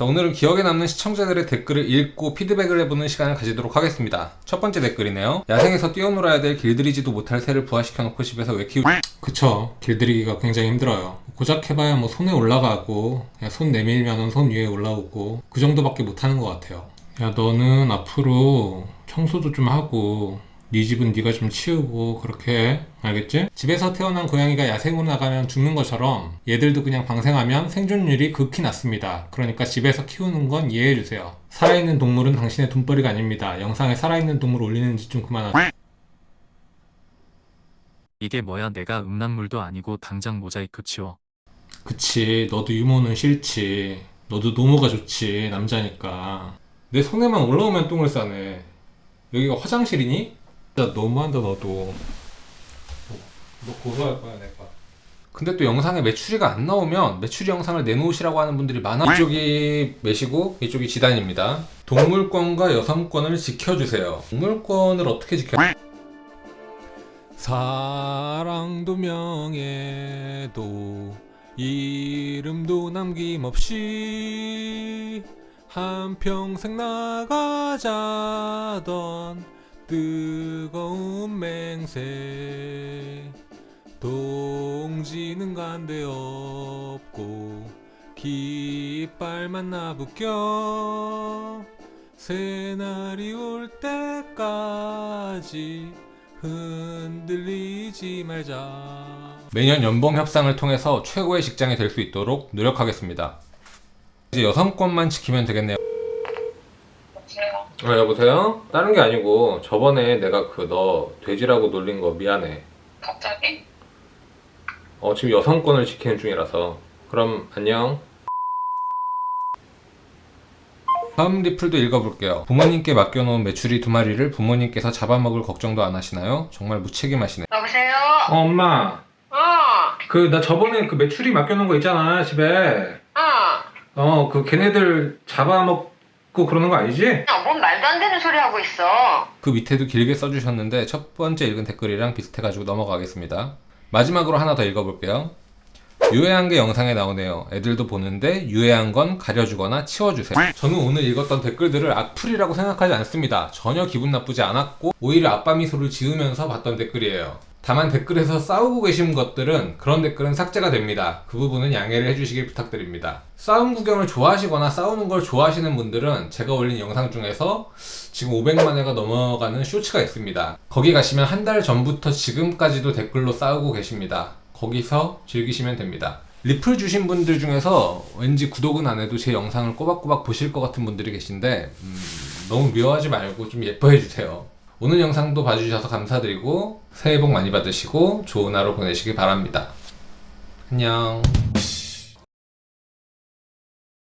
자, 오늘은 기억에 남는 시청자들의 댓글을 읽고 피드백을 해보는 시간을 가지도록 하겠습니다. 첫 번째 댓글이네요. 야생에서 뛰어놀아야 될 길들이지도 못할 새를 부화시켜놓고 집에서 왜 키우... 그쵸. 길들이기가 굉장히 힘들어요. 고작 해봐야 뭐 손에 올라가고 그냥 손 내밀면 손 위에 올라오고 그 정도밖에 못하는 것 같아요. 야 너는 앞으로 청소도 좀 하고 네 집은 네가 좀 치우고 그렇게 해. 알겠지? 집에서 태어난 고양이가 야생으로 나가면 죽는 것처럼 얘들도 그냥 방생하면 생존율이 극히 낮습니다. 그러니까 집에서 키우는 건 이해해 주세요. 살아있는 동물은 당신의 돈벌이가 아닙니다. 영상에 살아있는 동물 올리는지 좀 그만하세요. 이게 뭐야 내가 음란물도 아니고 당장 모자이크 치워. 그치 너도 유모는 싫지 너도 노모가 좋지 남자니까 내 손에만 올라오면 똥을 싸네 여기가 화장실이니? 진짜 너무한다 너도. 너 고소할 거야 내가. 근데 또 영상에 매출이가 안 나오면 매출이 영상을 내놓으시라고 하는 분들이 많아. 이쪽이 매시고 이쪽이 지단입니다. 동물권과 여성권을 지켜주세요. 동물권을 어떻게 지켜? 사랑도 명예도 이름도 남김없이 한평생 나가자던 뜨거운 맹세 동지는 간데 없고 깃발만 나부껴 새날이 올 때까지 흔들리지 말자. 매년 연봉 협상을 통해서 최고의 직장이 될 수 있도록 노력하겠습니다. 이제 여성권만 지키면 되겠네요. 여보세요? 아 여보세요? 다른 게 아니고 저번에 내가 그 너 돼지라고 놀린 거 미안해. 갑자기? 어 지금 여성권을 지키는 중이라서 그럼 안녕. 다음 리플도 읽어볼게요. 부모님께 맡겨놓은 메추리 두 마리를 부모님께서 잡아먹을 걱정도 안 하시나요? 정말 무책임하시네. 여보세요? 어 엄마 어, 그 나 저번에 그 메추리 맡겨놓은 거 있잖아 집에 어. 어 그 걔네들 잡아먹 고 그러는 거 아니지? 야, 뭔 말도 안 되는 소리 하고 있어. 그 밑에도 길게 써주셨는데 첫 번째 읽은 댓글이랑 비슷해가지고 넘어가겠습니다. 마지막으로 하나 더 읽어볼게요. 유해한 게 영상에 나오네요. 애들도 보는데 유해한 건 가려주거나 치워주세요. 저는 오늘 읽었던 댓글들을 악플이라고 생각하지 않습니다. 전혀 기분 나쁘지 않았고 오히려 아빠 미소를 지으면서 봤던 댓글이에요 다만 댓글에서 싸우고 계신 것들은 그런 댓글은 삭제가 됩니다. 그 부분은 양해를 해주시길 부탁드립니다. 싸움 구경을 좋아하시거나 싸우는 걸 좋아하시는 분들은 제가 올린 영상 중에서 지금 500만 회가 넘어가는 쇼츠가 있습니다. 거기 가시면 한 달 전부터 지금까지도 댓글로 싸우고 계십니다. 거기서 즐기시면 됩니다. 리플 주신 분들 중에서 왠지 구독은 안 해도 제 영상을 꼬박꼬박 보실 것 같은 분들이 계신데 음, 너무 미워하지 말고 좀 예뻐해 주세요. 오늘 영상도 봐주셔서 감사드리고 새해 복 많이 받으시고 좋은 하루 보내시기 바랍니다. 안녕.